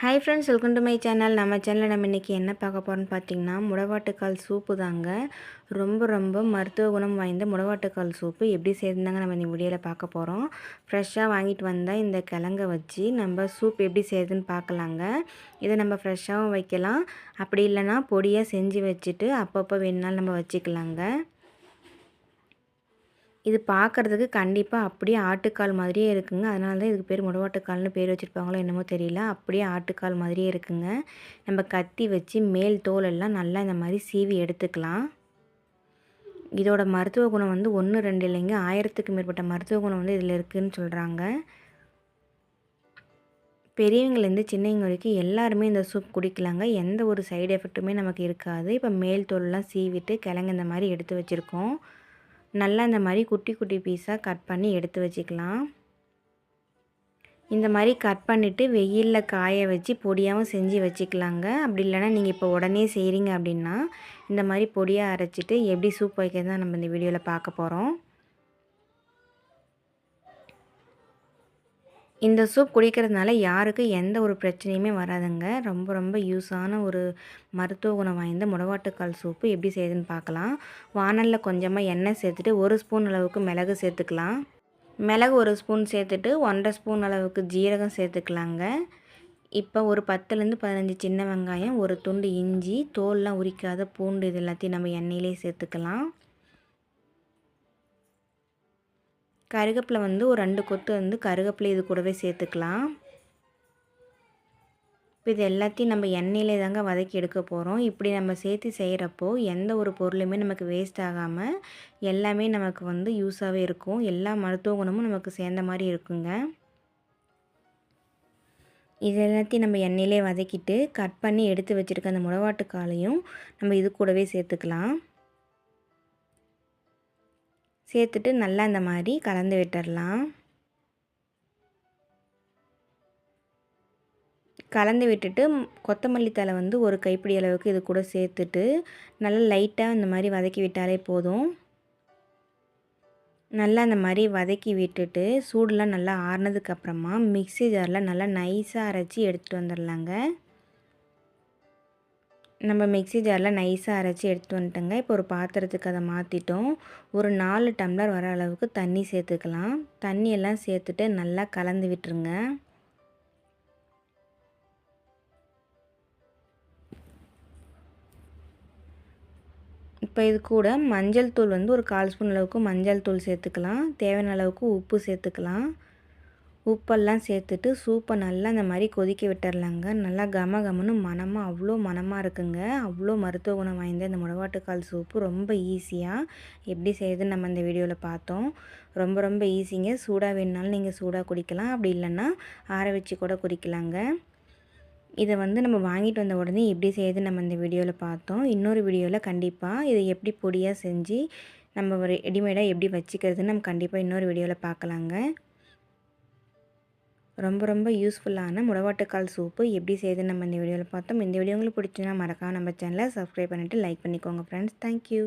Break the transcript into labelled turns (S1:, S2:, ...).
S1: Hi friends welcome to my channel நம்ம சேனலில் நம்ம இன்றைக்கி என்ன பார்க்க போகிறோம்னு பார்த்தீங்கன்னா முடவாட்டுக்கால் சூப்பு தாங்க. ரொம்ப ரொம்ப மருத்துவ குணம் வாய்ந்த முடவாட்டுக்கால் சூப்பு. எப்படி செய்யுதுந்தாங்க நம்ம இந்த வீடியோவில் பார்க்க போகிறோம் ஃப்ரெஷ்ஷாக வாங்கிட்டு வந்தால் இந்த கிழங்க வச்சு நம்ம சூப் எப்படி செய்யுதுன்னு பார்க்கலாங்க. இதை நம்ம ஃப்ரெஷ்ஷாகவும் வைக்கலாம். அப்படி இல்லைனா பொடியாக செஞ்சு வச்சுட்டு அப்பப்போ வேணுனாலும் நம்ம வச்சுக்கலாங்க. இது பார்க்குறதுக்கு கண்டிப்பாக அப்படியே ஆட்டுக்கால் மாதிரியே இருக்குங்க. அதனால தான் இதுக்கு பேர் முடவாட்டுக்கால்னு பேர் வச்சுருப்பாங்களோ என்னமோ தெரியல. அப்படியே ஆட்டுக்கால் மாதிரியே இருக்குங்க. நம்ம கத்தி வச்சு மேல் தோல் எல்லாம் நல்லா இந்த மாதிரி சீவி எடுத்துக்கலாம். இதோட மருத்துவ குணம் வந்து ஒன்று ரெண்டு இல்லைங்க. ஆயிரத்துக்கு மேற்பட்ட மருத்துவ குணம் வந்து இதில் இருக்குதுன்னு சொல்கிறாங்க பெரியவங்கலேருந்து சின்னவங்க வரைக்கும் எல்லாருமே இந்த சூப் குடிக்கலாங்க. எந்த ஒரு சைடு எஃபெக்ட்டுமே நமக்கு இருக்காது. இப்போ மேல் தோல்லாம் சீவிட்டு கிழங்கு இந்த மாதிரி எடுத்து வச்சுருக்கோம். நல்லா இந்த மாதிரி குட்டி குட்டி பீஸாக கட் பண்ணி எடுத்து வச்சுக்கலாம். இந்த மாதிரி கட் பண்ணிவிட்டு வெயிலில் காய வச்சு பொடியாகவும் செஞ்சு வச்சுக்கலாங்க. அப்படி இல்லைனா நீங்கள் இப்போ உடனே செய்கிறீங்க அப்படின்னா இந்த மாதிரி பொடியாக அரைச்சிட்டு எப்படி சூப் வைக்கிறது தான் நம்ம இந்த வீடியோவில் பார்க்க போகிறோம் இந்த சூப் குடிக்கிறதுனால யாருக்கு எந்த ஒரு பிரச்சனையுமே வராதுங்க. ரொம்ப ரொம்ப யூஸான ஒரு மருத்துவ குணம் வாய்ந்த முடவாட்டுக்கால் சூப்பு எப்படி செய்யுதுன்னு பார்க்கலாம். வானலில் கொஞ்சமாக எண்ணெய் சேர்த்துட்டு ஒரு ஸ்பூன் அளவுக்கு மிளகு சேர்த்துக்கலாம். மிளகு ஒரு ஸ்பூன் சேர்த்துட்டு ஒன்றரை ஸ்பூன் அளவுக்கு ஜீரகம் சேர்த்துக்கலாங்க. இப்போ ஒரு பத்துலேருந்து பதினஞ்சு சின்ன வெங்காயம் ஒரு துண்டு இஞ்சி தோல்லாம் உரிக்காத பூண்டு இது எல்லாத்தையும் நம்ம எண்ணெயிலே சேர்த்துக்கலாம். கருகப்பில் வந்து ஒரு ரெண்டு கொத்து வந்து கருகப்பிலை இது கூடவே சேர்த்துக்கலாம். இப்போ இது எல்லாத்தையும் நம்ம எண்ணெயிலே தாங்க வதக்கி எடுக்க போகிறோம் இப்படி நம்ம சேர்த்து செய்கிறப்போ எந்த ஒரு பொருளுமே நமக்கு வேஸ்ட் ஆகாமல் எல்லாமே நமக்கு வந்து யூஸாகவே இருக்கும். எல்லா மருத்துவ குணமும் நமக்கு சேர்ந்த மாதிரி இருக்குங்க. இது எல்லாத்தையும் நம்ம எண்ணெயிலே வதக்கிட்டு கட் பண்ணி எடுத்து வச்சுருக்க அந்த முளவாட்டு காலையும் நம்ம இது கூடவே சேர்த்துக்கலாம். சேர்த்துட்டு நல்லா இந்த மாதிரி கலந்து விட்டுடலாம். கலந்து விட்டுட்டு கொத்தமல்லி தலை வந்து ஒரு கைப்பிடி அளவுக்கு இது கூட சேர்த்துட்டு நல்லா லைட்டாக இந்த மாதிரி வதக்கி விட்டாலே போதும். நல்லா அந்த மாதிரி வதக்கி விட்டுட்டு சூடெலாம் நல்லா ஆறுனதுக்கப்புறமா மிக்சி ஜாரில் நல்லா நைஸாக அரைச்சி எடுத்துகிட்டு வந்துடலாங்க நம்ம மிக்சி ஜாரில் நைஸாக அரைச்சி எடுத்து வந்துட்டோங்க. இப்போ ஒரு பாத்திரத்துக்கு அதை மாற்றிட்டோம் ஒரு நாலு டம்ளர் வர அளவுக்கு தண்ணி சேர்த்துக்கலாம். தண்ணியெல்லாம் சேர்த்துட்டு நல்லா கலந்து விட்டுருங்க. இப்போ இது கூட மஞ்சள் தூள் வந்து ஒரு கால் ஸ்பூன் அளவுக்கு மஞ்சள் தூள் சேர்த்துக்கலாம். தேவையான அளவுக்கு உப்பு சேர்த்துக்கலாம். உப்பெல்லாம் சேர்த்துட்டு சூப்பை நல்லா இந்த மாதிரி கொதிக்க விட்டுறலாங்க. நல்லா கம கமன்னு மனமாக அவ்வளோ மனமாக இருக்குங்க. அவ்வளோ மருத்துவ குணம் வாய்ந்த இந்த முடவாட்டுக்கால் சூப்பு ரொம்ப ஈஸியாக எப்படி செய்யுதுன்னு நம்ம இந்த வீடியோவில் பார்த்தோம். ரொம்ப ரொம்ப ஈஸிங்க. சூடாக வேணுனாலும் நீங்கள் சூடாக குடிக்கலாம். அப்படி இல்லைன்னா ஆற வச்சு கூட குடிக்கலாங்க. இதை வந்து நம்ம வாங்கிட்டு வந்த உடனே எப்படி செய்யுது நம்ம இந்த வீடியோவில் பார்த்தோம். இன்னொரு வீடியோவில் கண்டிப்பாக இதை எப்படி பொடியாக செஞ்சு நம்ம ரெடிமேடாக எப்படி வச்சுக்கிறதுன்னு நம்ம கண்டிப்பாக இன்னொரு வீடியோவில் பார்க்கலாங்க. ரொம்ப ரொம்ப யூஸ்ஃபுல்லான முடவாட்டுக்கால் சூப்பு. எப்படி செய்யுதுன்னு நம்ம இந்த வீடியோவில் பார்த்தோம். இந்த வீடியோ உங்களுக்கு பிடிச்சுன்னா மறக்காம நம்ம சேனலை சப்ஸ்கிரைப் பண்ணிவிட்டு லைக் பண்ணிக்கோங்க ஃப்ரெண்ட்ஸ் தேங்க்யூ